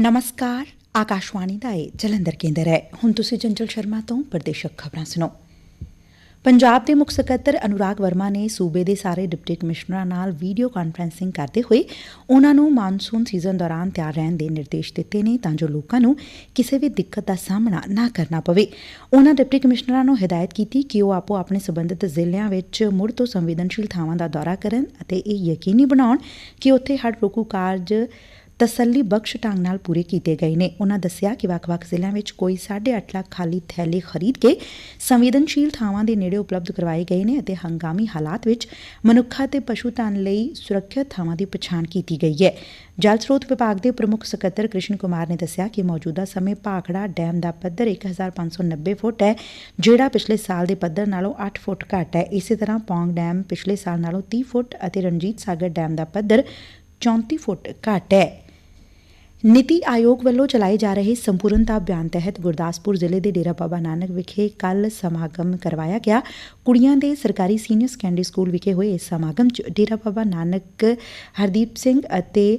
ਨਮਸਕਾਰ ਆਕਾਸ਼ਵਾਣੀ ਦਾ ਇਹ ਜਲੰਧਰ ਕੇਂਦਰ ਹੈ ਹੁਣ ਤੁਸੀਂ ਚੰਚਲ ਸ਼ਰਮਾ ਤੋਂ ਪ੍ਰਦੇਸ਼ਕ ਖਬਰਾਂ ਸੁਣੋ ਪੰਜਾਬ ਦੇ ਮੁੱਖ ਸਕੱਤਰ ਅਨੁਰਾਗ ਵਰਮਾ ਨੇ ਸੂਬੇ ਦੇ ਸਾਰੇ ਡਿਪਟੀ ਕਮਿਸ਼ਨਰਾਂ ਨਾਲ ਵੀਡੀਓ ਕਾਨਫਰੰਸਿੰਗ ਕਰਦੇ ਹੋਏ ਉਨ੍ਹਾਂ ਨੂੰ ਮਾਨਸੂਨ ਸੀਜ਼ਨ ਦੌਰਾਨ ਤਿਆਰ ਰਹਿਣ ਦੇ ਨਿਰਦੇਸ਼ ਦਿੱਤੇ ਨੇ ਤਾਂ ਜੋ ਲੋਕਾਂ ਨੂੰ ਕਿਸੇ ਵੀ ਦਿੱਕਤ ਦਾ ਸਾਹਮਣਾ ਨਾ ਕਰਨਾ ਪਵੇ ਉਨ੍ਹਾਂ ਡਿਪਟੀ ਕਮਿਸ਼ਨਰਾਂ ਨੂੰ ਹਦਾਇਤ ਕੀਤੀ ਕਿ ਉਹ ਆਪੋ ਆਪਣੇ ਸਬੰਧਤ ਜ਼ਿਲ੍ਹਿਆਂ ਵਿੱਚ ਮੁੜ ਤੋਂ ਸੰਵੇਦਨਸ਼ੀਲ ਥਾਵਾਂ ਦਾ ਦੌਰਾ ਕਰਨ ਅਤੇ ਇਹ ਯਕੀਨੀ ਬਣਾਉਣ ਕਿ ਉੱਥੇ ਹੜ੍ਹ ਰੋਕੂ ਕਾਰਜ ਤਸੱਲੀ ਬਖਸ਼ ਢੰਗ ਨਾਲ ਪੂਰੇ ਕੀਤੇ ਗਏ ਨੇ। ਉਨ੍ਹਾਂ ਦੱਸਿਆ ਕਿ ਵੱਖ-ਵੱਖ ਜ਼ਿਲ੍ਹਿਆਂ ਵਿੱਚ ਕੋਈ 8.5 ਲੱਖ ਖਾਲੀ ਥੈਲੇ ਖਰੀਦ ਕੇ ਸੰਵੇਦਨਸ਼ੀਲ ਥਾਵਾਂ ਦੇ ਨੇੜੇ ਉਪਲਬਧ ਕਰਵਾਏ ਗਏ ਨੇ ਅਤੇ ਹੰਗਾਮੀ ਹਾਲਾਤ ਵਿੱਚ ਮਨੁੱਖਾਂ ਤੇ ਪਸ਼ੂ ਧਨ ਲਈ ਸੁਰੱਖਿਅਤ ਥਾਵਾਂ ਦੀ ਪਛਾਣ ਕੀਤੀ ਗਈ ਹੈ। ਜਲ ਸਰੋਤ ਵਿਭਾਗ ਦੇ ਪ੍ਰਮੁੱਖ ਸਕੱਤਰ ਕ੍ਰਿਸ਼ਨ ਕੁਮਾਰ ਨੇ ਦੱਸਿਆ ਕਿ ਮੌਜੂਦਾ ਸਮੇਂ ਭਾਖੜਾ ਡੈਮ ਦਾ ਪੱਧਰ 1590 ਫੁੱਟ ਹੈ, ਜਿਹੜਾ ਪਿਛਲੇ ਸਾਲ ਦੇ ਪੱਧਰ ਨਾਲੋਂ 8 ਫੁੱਟ ਘੱਟ ਹੈ। ਇਸੇ ਤਰ੍ਹਾਂ ਪੌਂਗ ਡੈਮ ਪਿਛਲੇ ਸਾਲ ਨਾਲੋਂ 30 ਫੁੱਟ ਅਤੇ ਰਣਜੀਤ ਸਾਗਰ ਡੈਮ ਦਾ ਪੱਧਰ 34 ਫੁੱਟ ਘੱਟ ਹੈ। ਨੀਤੀ ਆਯੋਗ ਵੱਲੋਂ ਚਲਾਏ ਜਾ ਰਹੇ ਸੰਪੂਰਨਤਾ ਅਭਿਆਨ ਤਹਿਤ ਗੁਰਦਾਸਪੁਰ ਜ਼ਿਲ੍ਹੇ ਦੇ ਡੇਰਾ ਬਾਬਾ ਨਾਨਕ ਵਿਖੇ ਕੱਲ ਸਮਾਗਮ ਕਰਵਾਇਆ ਗਿਆ। ਕੁੜੀਆਂ ਦੇ ਸਰਕਾਰੀ ਸੀਨੀਅਰ ਸੈਕੰਡਰੀ ਸਕੂਲ ਵਿਖੇ ਹੋਏ ਇਸ ਸਮਾਗਮ 'ਚ ਡੇਰਾ ਬਾਬਾ ਨਾਨਕ, ਹਰਦੀਪ ਸਿੰਘ ਅਤੇ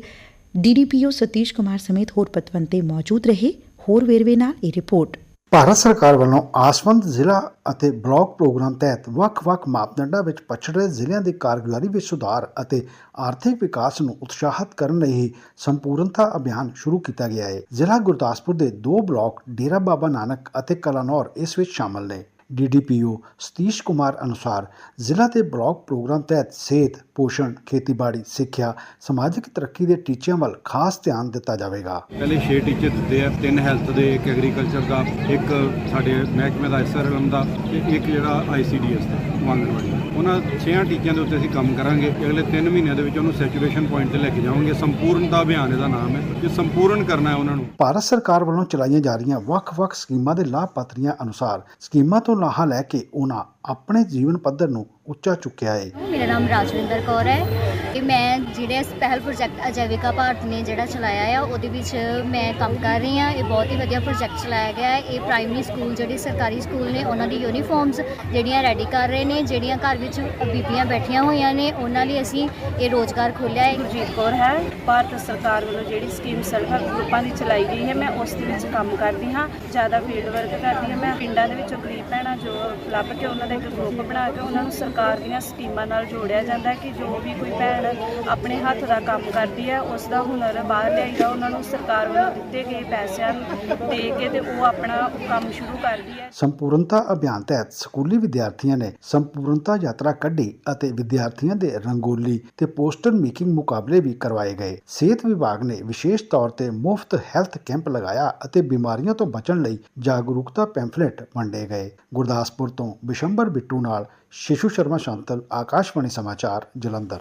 ਡੀਡੀਪੀਓ ਸਤੀਸ਼ ਕੁਮਾਰ ਸਮੇਤ ਹੋਰ ਪਤਵੰਤੇ ਮੌਜੂਦ ਰਹੇ। ਹੋਰ ਵੇਰਵੇ ਨਾਲ ਇਹ ਰਿਪੋਰਟ। ਭਾਰਤ ਸਰਕਾਰ ਵੱਲੋਂ ਆਸਵੰਦ ਜ਼ਿਲ੍ਹਾ ਅਤੇ ਬਲਾਕ ਪ੍ਰੋਗਰਾਮ ਤਹਿਤ ਵੱਖ-ਵੱਖ ਮਾਪਦੰਡਾਂ ਵਿੱਚ ਪਛੜੇ ਜ਼ਿਲ੍ਹਿਆਂ ਦੀ ਕਾਰਗੁਜ਼ਾਰੀ ਵਿੱਚ ਸੁਧਾਰ ਅਤੇ ਆਰਥਿਕ ਵਿਕਾਸ ਨੂੰ ਉਤਸ਼ਾਹਿਤ ਕਰਨ ਲਈ ਸੰਪੂਰਨਤਾ ਅਭਿਆਨ ਸ਼ੁਰੂ ਕੀਤਾ ਗਿਆ ਹੈ। ਜ਼ਿਲ੍ਹਾ ਗੁਰਦਾਸਪੁਰ ਦੇ ਦੋ ਬਲਾਕ ਡੇਰਾ ਬਾਬਾ ਨਾਨਕ ਅਤੇ ਕਲਾਨੌਰ ਇਸ ਵਿੱਚ ਸ਼ਾਮਲ ਨੇ। ਡੀਡੀਪੀਓ ਸਤੀਸ਼ ਕੁਮਾਰ ਅਨੁਸਾਰ ਜ਼ਿਲ੍ਹਾ ਦੇ ਬਲਾਕ ਪ੍ਰੋਗਰਾਮ ਤਹਿਤ ਸਿਹਤ, ਪੋਸ਼ਣ, ਖੇਤੀਬਾੜੀ, ਸਿੱਖਿਆ, ਸਮਾਜਿਕ ਤਰੱਕੀ ਦੇ ਟੀਚਿਆਂ ਵੱਲ ਖਾਸ ਧਿਆਨ ਦਿੱਤਾ ਜਾਵੇਗਾ। ਪਹਿਲੇ 6 ਟੀਚੇ ਦਿੱਤੇ ਆ, ਤਿੰਨ ਹੈਲਥ ਦੇ, ਇੱਕ ਐਗਰੀਕਲਚਰ ਦਾ, ਇੱਕ ਸਾਡੇ ਮਹਿਕਮੇ ਦਾ ਐਸਆਰਐਮ ਦਾ ਤੇ ਇੱਕ ਜਿਹੜਾ ਆਈਸੀਡੀਐਸ ਦਾ। ਆਂਗਣਵਾੜੀ ਉਹਨਾਂ ਛੇਆਂ ਟੀਚਿਆਂ ਦੇ ਉੱਤੇ ਅਸੀਂ ਕੰਮ ਕਰਾਂਗੇ। ਅਗਲੇ 3 ਮਹੀਨਿਆਂ ਦੇ ਵਿੱਚ ਉਹਨੂੰ ਸੈਚੂਰੇਸ਼ਨ ਪੁਆਇੰਟ ਤੇ ਲੈ ਕੇ ਜਾਵਾਂਗੇ। ਸੰਪੂਰਨਤਾ ਅਭਿਆਨ ਇਹਦਾ ਨਾਮ ਹੈ। ਕਿ ਸੰਪੂਰਨ ਕਰਨਾ ਹੈ ਉਹਨਾਂ ਨੂੰ। ਭਾਰਤ ਸਰਕਾਰ ਵੱਲੋਂ ਚਲਾਈਆਂ ਜਾ ਰਹੀਆਂ ਵੱਖ-ਵੱਖ ਸਕੀਮਾਂ ਦੇ ਲਾਭਪਾਤਰੀਆਂ ਅਨੁਸਾਰ ਸਕੀਮਾਂ ਤੋਂ ਲਾਹਾ ਲੈ ਕੇ ਉਹਨਾਂ ਆਪਣੇ ਜੀਵਨ ਪੱਧਰ ਨੂੰ ਉੱਚਾ ਚੁੱਕਿਆ ਹੈ। ਮੇਰਾ ਨਾਮ ਰਾਜਵਿੰਦਰ ਕੌਰ ਹੈ। ਤੇ ਮੈਂ ਜਿਹੜੇ ਪਹਿਲ ਪ੍ਰੋਜੈਕਟ ਅਜੈਵਿਕਾ ਭਾਰਤ ਨੇ ਜਿਹੜਾ ਚਲਾਇਆ ਆ, ਉਹਦੇ ਵਿੱਚ ਮੈਂ ਕੰਮ ਕਰ ਰਹੀ ਹਾਂ। ਇਹ ਬਹੁਤ ਹੀ ਵਧੀਆ ਪ੍ਰੋਜੈਕਟ ਚਲਾਇਆ ਗਿਆ ਹੈ। ਇਹ ਪ੍ਰਾਇਮਰੀ ਸਕੂਲ ਜਿਹੜੇ ਸਰਕਾਰੀ ਸਕੂਲ ਨੇ, ਉਹਨਾਂ ਦੀ ਯੂਨੀਫਾਰਮਸ ਜਿਹੜੀਆਂ ਰੈਡੀ ਕਰ ਰਹੇ ਨੇ, ਜਿਹੜੀਆਂ ਘਰ ਵਿੱਚ ਬੀਬੀਆਂ ਬੈਠੀਆਂ ਹੋਈਆਂ ਨੇ, ਉਹਨਾਂ ਲਈ ਅਸੀਂ ਇਹ ਰੋਜ਼ਗਾਰ ਖੋਲ੍ਹਿਆ ਹੈ। ਗੁਰਜੀਤ ਕੌਰ ਹੈ। ਭਾਰਤ ਸਰਕਾਰ ਵੱਲੋਂ ਜਿਹੜੀ ਸਕੀਮ ਸੈਲਫ ਗਰੁੱਪਾਂ ਦੀ ਚਲਾਈ ਗਈ ਹੈ। ਮੈਂ ਉਸ ਦੇ ਵਿੱਚ ਕੰਮ ਕਰਦੀ ਹਾਂ। ਜ਼ਿਆਦਾ ਫੀਲਡ ਵਰਕ ਕਰਦੀ ਹਾਂ। ਮੈਂ ਪਿੰਡਾਂ ਦੇ ਵਿੱਚੋਂ ਗਰੀਬ ਭੈਣਾਂ ਜੋ ਲੱਭ ਕੇ ਉਹਨਾਂ ਦਾ ਇੱਕ ਗਰੁੱਪ ਬਣਾ ਕੇ ਉਹਨਾਂ ਨੂੰ ਸਰਕਾਰ ਦੀਆਂ ਸਕੀਮਾਂ ਨਾਲ ਜੋੜਿਆ ਜਾਂਦਾ ਕਿ ਜੋ ਵੀ ਕੋਈ ਭੈਣ ਆਪਣੇ ਹੱਥ ਦਾ ਕੰਮ ਕਰਦੀ ਹੈ ਉਸ ਦਾ ਹੁਨਰ ਬਾਹਰ ਲਿਆਈਦਾ, ਉਹਨਾਂ ਨੂੰ ਸਰਕਾਰ ਵੱਲੋਂ ਦਿੱਤੇ ਗਏ ਪੈਸਿਆਂ ਦੇ ਕੇ ਤੇ ਉਹ ਆਪਣਾ ਕੰਮ ਸ਼ੁਰੂ ਕਰਦੀ ਹੈ। ਸੰਪੂਰਨਤਾ ਅਭਿਆਨ ਤਹਿਤ ਸਕੂਲੀ ਵਿਦਿਆਰਥੀਆਂ ਨੇ ਸੰਪੂਰਨਤਾ ਯਾਤਰਾ ਕੱਢੀ ਅਤੇ ਵਿਦਿਆਰਥੀਆਂ ਦੇ ਰੰਗੋਲੀ ਤੇ ਪੋਸਟਰ ਮੇਕਿੰਗ ਮੁਕਾਬਲੇ ਵੀ ਕਰਵਾਏ ਗਏ। ਸਿਹਤ ਵਿਭਾਗ ਨੇ ਵਿਸ਼ੇਸ਼ ਤੌਰ ਤੇ ਮੁਫਤ ਹੈਲਥ ਕੈਂਪ ਲਗਾਇਆ ਅਤੇ ਬਿਮਾਰੀਆਂ ਤੋਂ ਬਚਣ ਲਈ ਜਾਗਰੂਕਤਾ ਪੈਂਫਲੇਟ ਵੰਡੇ ਗਏ। ਗੁਰਦਾਸਪੁਰ ਤੋਂ ਬਿਸ਼ੰਬਰ ਬਿੱਟੂ ਨਾਲ ਸ਼ਿਸ਼ੂ ਸ਼ਰਮਾ ਸ਼ਾਂਤਲ, ਆਕਾਸ਼ਵਾਣੀ ਸਮਾਚਾਰ, ਜਲੰਧਰ।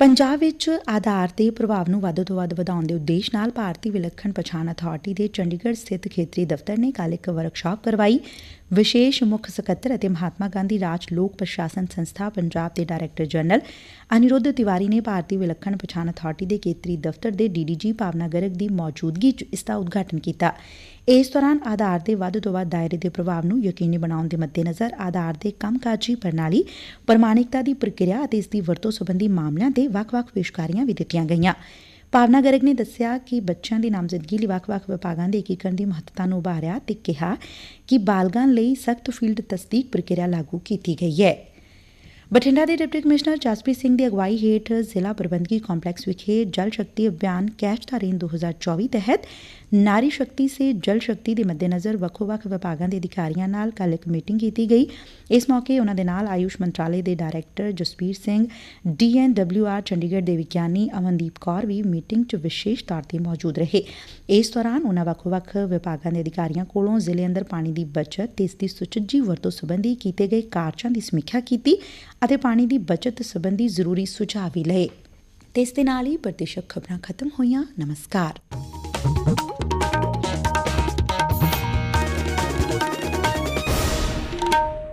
ਪੰਜਾਬ ਵਿਚ ਆਧਾਰ ਦੇ ਪ੍ਰਭਾਵ ਨੂੰ ਵੱਧ ਤੋਂ ਵੱਧ ਵਧਾਉਣ ਦੇ ਉਦੇਸ਼ ਨਾਲ ਭਾਰਤੀ ਵਿਲੱਖਣ ਪਛਾਣ ਅਥਾਰਟੀ ਦੇ ਚੰਡੀਗੜ੍ਹ ਸਥਿਤ ਖੇਤਰੀ ਦਫ਼ਤਰ ਨੇ ਕੱਲ੍ਹ ਇੱਕ ਵਰਕਸ਼ਾਪ ਕਰਵਾਈ। ਵਿਸ਼ੇਸ਼ ਮੁੱਖ ਸਕੱਤਰ ਅਤੇ ਮਹਾਤਮਾ ਗਾਂਧੀ ਰਾਜ ਲੋਕ ਪ੍ਰਸ਼ਾਸਨ ਸੰਸਥਾ ਪੰਜਾਬ ਦੇ ਡਾਇਰੈਕਟਰ ਜਨਰਲ ਅਨਿਰੁੱਧ ਤਿਵਾਰੀ ਨੇ ਭਾਰਤੀ ਵਿਲੱਖਣ ਪਛਾਣ ਅਥਾਰਟੀ ਦੇ ਖੇਤਰੀ ਦਫ਼ਤਰ ਦੇ ਡੀਡੀਜੀ ਭਾਵਨਾ ਗਰਗ ਦੀ ਮੌਜੂਦਗੀ 'ਚ ਇਸ ਦਾ ਉਦਘਾਟਨ ਕੀਤਾ। ਇਸ ਦੌਰਾਨ ਆਧਾਰ ਦੇ ਵੱਧ ਤੋਂ ਵੱਧ ਦਾਇਰੇ ਦੇ ਪ੍ਰਭਾਵ ਨੂੰ ਯਕੀਨੀ ਬਣਾਉਣ ਦੇ ਮੱਦੇਨਜ਼ਰ ਆਧਾਰ ਦੇ ਕੰਮਕਾਜੀ ਪ੍ਰਣਾਲੀ, ਪ੍ਰਮਾਣਿਕਤਾ ਦੀ ਪ੍ਰਕਿਰਿਆ ਅਤੇ ਇਸ ਦੀ ਵਰਤੋਂ ਸੰਬੰਧੀ ਮਾਮਲਿਆਂ ਤੇ ਵੱਖ-ਵੱਖ ਪੇਸ਼ਕਾਰੀਆਂ ਵੀ ਦਿੱਤੀਆਂ ਗਈਆਂ। ਭਾਵਨਾ ਗਰਗ ਨੇ ਦੱਸਿਆ ਕਿ ਬੱਚਿਆਂ ਦੀ ਨਾਮਜ਼ਦਗੀ ਲਈ ਵੱਖ-ਵੱਖ ਵਿਭਾਗਾਂ ਦੇ ਏਕੀਕਰਨ ਦੀ ਮਹੱਤਤਾ ਨੂੰ ਉਭਾਰਿਆ ਤੇ ਕਿਹਾ ਕਿ ਬਾਲਗਾਂ ਲਈ ਸਖਤ ਫੀਲਡ ਤਸਦੀਕ ਪ੍ਰਕਿਰਿਆ ਲਾਗੂ ਕੀਤੀ ਗਈ ਹੈ। ਬਠਿੰਡਾ ਦੇ ਡਿਪਟੀ ਕਮਿਸ਼ਨਰ ਜਸਪ੍ਰੀਤ ਸਿੰਘ ਦੀ ਅਗਵਾਈ ਹੇਠ ਜ਼ਿਲ੍ਹਾ ਪ੍ਰਬੰਧਕੀ ਕੰਪਲੈਕਸ ਵਿਖੇ ਜਲ ਸ਼ਕਤੀ ਅਭਿਆਨ ਕੈਚ ਦਾ ਰੇਨ 2024 ਤਹਿਤ ਨਾਰੀ ਸ਼ਕਤੀ ਸੇ ਜਲ ਸ਼ਕਤੀ ਦੇ ਮੱਦੇਨਜ਼ਰ ਵੱਖੋ-ਵੱਖ ਵਿਭਾਗਾਂ ਦੇ ਅਧਿਕਾਰੀਆਂ ਨਾਲ ਕੱਲ ਇੱਕ ਮੀਟਿੰਗ ਕੀਤੀ ਗਈ। ਇਸ ਮੌਕੇ ਉਨ੍ਹਾਂ ਦੇ ਨਾਲ ਆਯੁਸ਼ ਮੰਤਰਾਲੇ ਦੇ ਡਾਇਰੈਕਟਰ ਜਸਬੀਰ ਸਿੰਘ ਡੀਐਨਡਬਲਿਊਆਰ ਚੰਡੀਗੜ੍ਹ ਦੇ ਵਿਗਿਆਨੀ ਅਮਨਦੀਪ ਕੌਰ ਵੀ ਮੀਟਿੰਗ 'ਚ ਵਿਸ਼ੇਸ਼ ਤੌਰ ਤੇ ਮੌਜੂਦ ਰਹੇ। ਇਸ ਦੌਰਾਨ ਉਹਨਾਂ ਵੱਖ-ਵੱਖ ਵਿਭਾਗਾਂ ਦੇ ਅਧਿਕਾਰੀਆਂ ਕੋਲੋਂ ਜ਼ਿਲ੍ਹੇ ਅੰਦਰ ਪਾਣੀ ਦੀ ਬਚਤ ਤੇ ਇਸ ਦੀ ਸੁਚੱਜੀ ਵਰਤੋਂ ਸੰਬੰਧੀ ਕੀਤੇ ਗਏ ਕਾਰਜਾਂ ਦੀ ਸਮੀਖਿਆ ਕੀਤੀ ਅਤੇ ਪਾਣੀ ਦੀ ਬਚਤ ਸੰਬੰਧੀ ਜ਼ਰੂਰੀ ਸੁਝਾਅ ਵੀ ਲਏ। ਤੇ ਇਸ ਦੇ ਨਾਲ ਹੀ ਪ੍ਰਤੀਸ਼ਕ ਖਬਰਾਂ ਖਤਮ ਹੋਈਆਂ। ਨਮਸਕਾਰ। Thank you.